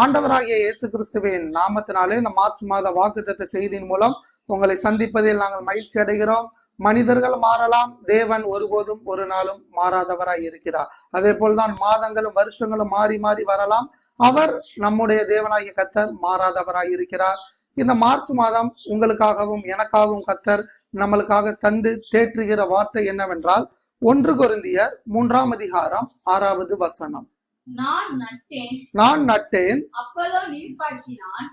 ஆண்டவராகிய இயேசு கிறிஸ்துவின் நாமத்தினாலே இந்த மார்ச் மாத வாக்குத்தத்த செய்தியின் மூலம் உங்களை சந்திப்பதில் நாங்கள் மகிழ்ச்சி அடைகிறோம். மனிதர்கள் மாறலாம் தேவன் ஒருபோதும் ஒரு நாளும் மாறாதவராய் இருக்கிறார். அதே போல்தான் மாதங்களும் வருஷங்களும் மாறி மாறி வரலாம். அவர் நம்முடைய தேவனாகிய கத்தர் மாறாதவராய் இருக்கிறார். இந்த மார்ச் மாதம் உங்களுக்காகவும் எனக்காகவும் கத்தர் நம்மளுக்காக தந்து தேற்றுகிற வார்த்தை என்னவென்றால் ஒன்று குருந்தியர் மூன்றாம் அதிகாரம் ஆறாவது வசனம். நான் நட்டேன். நான் நட்டேன். அப்பல்லோ நீர் பாய்ச்சினான்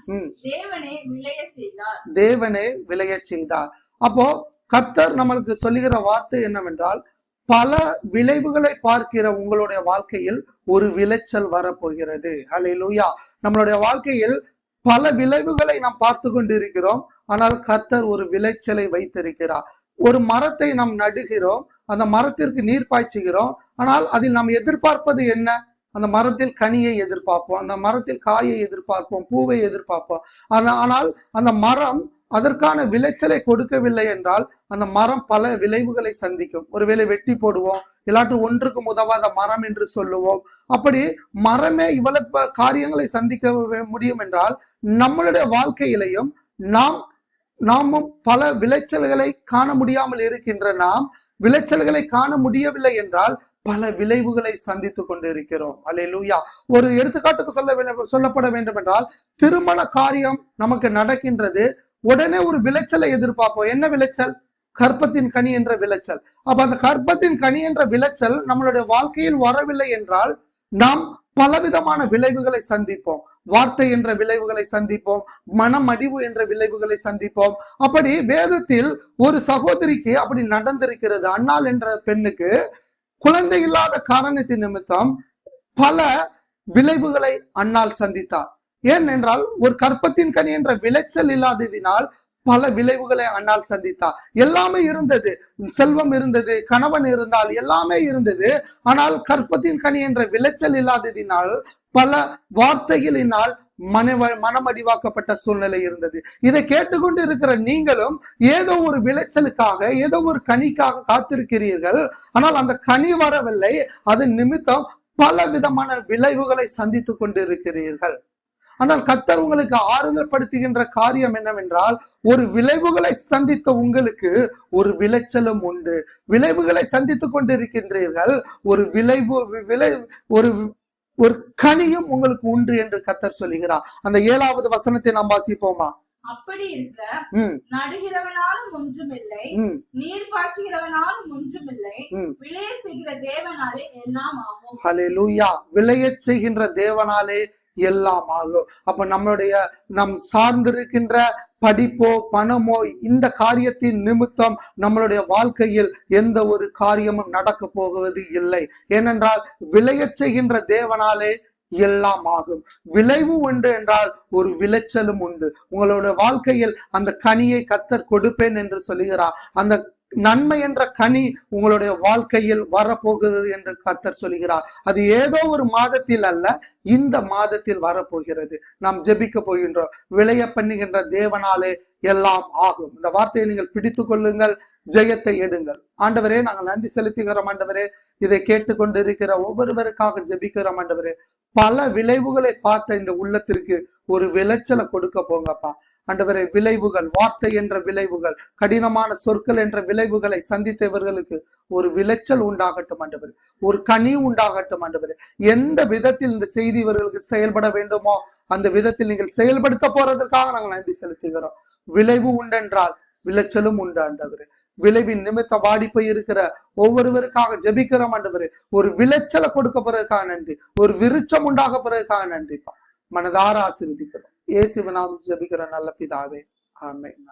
தேவனே விளைய செய்தார். தேவனே விளையச் செய்தார். அப்போ கர்த்தர் நம்மளுக்கு சொல்லுகிற வார்த்தை என்னவென்றால் பல விளைவுகளை பார்க்கிற உங்களுடைய வாழ்க்கையில் ஒரு விளைச்சல் வரப்போகிறது. ஹalleluya நம்மளுடைய வாழ்க்கையில் பல விளைவுகளை நாம் பார்த்து கொண்டிருக்கிறோம். ஆனால் கர்த்தர் ஒரு விளைச்சலை வைத்திருக்கிறார். ஒரு மரத்தை நாம் நடுகிறோம். அந்த மரத்திற்கு நீர் பாய்ச்சுகிறோம் ஆனால் அதில் நாம் எதிர்பார்ப்பது என்ன? அந்த மரத்தில் கனியை எதிர்பார்ப்போம் அந்த மரத்தில் காயை எதிர்பார்ப்போம் பூவை எதிர்பார்ப்போம். ஆனால் அந்த மரம் அதற்கான விளைச்சலை கொடுக்கவில்லை என்றால் அந்த மரம் பல விளைவுகளை சந்திக்கும். ஒருவேளை வெட்டி போடுவோம் இல்லாட்டி ஒன்றுக்கு உதவாத மரம் என்று சொல்லுவோம். அப்படி மரமே இவ்வளவு காரியங்களை சந்திக்க முடியும் என்றால் நம்மளுடைய வாழ்க்கையிலையும் நாம் நாமும் பல விளைச்சல்களை காண முடியாமல் இருக்கின்ற நாம் விளைச்சல்களை காண முடியவில்லை என்றால் பல விளைவுகளை சந்தித்துக் கொண்டிருக்கிறோம். அலையலூயா ஒரு எடுத்துக்காட்டுக்கு சொல்ல சொல்லப்பட வேண்டும் என்றால் திருமண காரியம் நமக்கு நடக்கின்றது. உடனே ஒரு விளைச்சலை எதிர்பார்ப்போம். என்ன விளைச்சல்? கற்பத்தின் கனி என்ற விளைச்சல். அப்ப அந்த கற்பத்தின் கனி என்ற விளைச்சல் நம்மளுடைய வாழ்க்கையில் வரவில்லை என்றால் நாம் பலவிதமான விளைவுகளை சந்திப்போம். வார்த்தை என்ற விளைவுகளை சந்திப்போம். மனமடிவு என்ற விளைவுகளை சந்திப்போம். அப்படி வேதத்தில் ஒரு சகோதரிக்கு அப்படி நடந்திருக்கிறது. அண்ணாள் என்ற பெண்ணுக்கு குழந்தை இல்லாத காரணத்தின் நிமித்தம் பல விளைவுகளை அன்னால் சந்தித்தார். ஏன் என்றால் ஒரு கற்பத்தின் கனி என்ற விளைச்சல் இல்லாததினால் பல விளைவுகளை அண்ணால் சந்தித்தார். எல்லாமே இருந்தது. செல்வம் இருந்தது கணவன் இருந்தால் எல்லாமே இருந்தது. ஆனால் கற்பத்தின் கனி என்ற விளைச்சல் இல்லாததினால் பல வார்த்தைகளினால் மன மனமடிவாக்கப்பட்ட சூழ்நிலை இருந்தது. இதை கேட்டுக்கொண்டு இருக்கிற நீங்களும் ஏதோ ஒரு விளைச்சலுக்காக ஏதோ ஒரு கனிக்காக காத்திருக்கிறீர்கள். ஆனால் அந்த கனி வரவில்லை. அது நிமித்தம் பல விதமான விளைவுகளை சந்தித்துக் கொண்டிருக்கிறீர்கள். ஆனால் கத்தர் உங்களுக்கு ஆறுதல் படுத்துகின்ற காரியம் என்னவென்றால் ஒரு விளைவுகளை சந்தித்த உங்களுக்கு ஒரு விளைச்சலும் உண்டு. விளைவுகளை சந்தித்துக் கொண்டிருக்கின்றீர்கள். ஒரு விளைவு விளை ஒரு ஒரு கனியும் உங்களுக்கு உண்டு என்று கத்தர் சொல்லுகிறார். அந்த ஏழாவது வசனத்தை நாம் வாசிப்போமா? அப்படி இருக்க நடுகிறவனாலும் ஒன்றுமில்லை நீர் பாய்ச்சுகிறவனாலும் ஒன்றுமில்லை. விளைய செய்கிற தேவனாலே எல்லாம் ஆகும். விளையச் செய்கின்ற தேவனாலே எல்லாம் ஆகும் அப்ப நம்மளுடைய நம் சார்ந்திருக்கின்ற படிப்போ பணமோ இந்த காரியத்தின் நிமித்தம் நம்மளுடைய வாழ்க்கையில் எந்த ஒரு காரியமும் நடக்க போவது இல்லை. ஏனென்றால் விளையச் செய்கின்ற தேவனாலே எல்லாம் ஆகும் விளைவு உண்டு என்றால் ஒரு விளைச்சலும் உண்டு. உங்களோட வாழ்க்கையில் அந்த கனியை கத்தர் கொடுப்பேன் என்று சொல்லுகிறார். அந்த நன்மை என்ற கனி உங்களுடைய வாழ்க்கையில் வரப்போகிறது என்று கர்த்தர் சொல்கிறார். அது ஏதோ ஒரு மாதத்தில் அல்ல இந்த மாதத்தில் வரப்போகிறது. நாம் ஜெபிக்க போகின்றோம். விளைய பண்ணுகின்ற தேவனாலே எல்லாம் ஆகும். இந்த வார்த்தையை நீங்கள் பிடித்துக் கொள்ளுங்கள் ஜெயத்தை எடுங்கள். ஆண்டவரே நாங்கள் நன்றி செலுத்துகிறோம் ஆண்டவரே. இதை கேட்டுக்கொண்டிருக்கிற ஒவ்வொருவருக்காக ஜெபிக்கிறோம் ஆண்டவரே. பல விளைவுகளை பார்த்த இந்த உள்ளத்திற்கு ஒரு விளைச்சலை கொடுக்க போங்கப்பா. ஆண்டவரே விளைவுகள் வார்த்தை என்ற விளைவுகள் கடினமான சொற்கள் என்ற விளைவுகளை சந்தித்தவர்களுக்கு ஒரு விளைச்சல் உண்டாகட்டும் ஆண்டவர். ஒரு கனி உண்டாகட்டும் ஆண்டவர். எந்த விதத்தில் இந்த செய்தி இவர்களுக்கு செயல்பட வேண்டுமோ அந்த விதத்தில் நீங்கள் செயல்படுத்த போறதற்காக நாங்கள் நன்றி செலுத்துகிறோம். விளைவு உண்டென்றால் விளைச்சலும் உண்டு ஆண்டவர். விளைவின் நிமித்த வாடி இருக்கிற ஒவ்வொருவருக்காக ஜெபிக்கிறோம் ஆண்டவர். ஒரு விளைச்சலை கொடுக்க போறதுக்காக நன்றி. ஒரு விருச்சம் உண்டாக போறதுக்காக நன்றிப்பா. மனதார ஆசீர்வதிக்கிறோம். இயேசுவின் நாமத்தில் நல்ல பிதாவே. ஆமென்.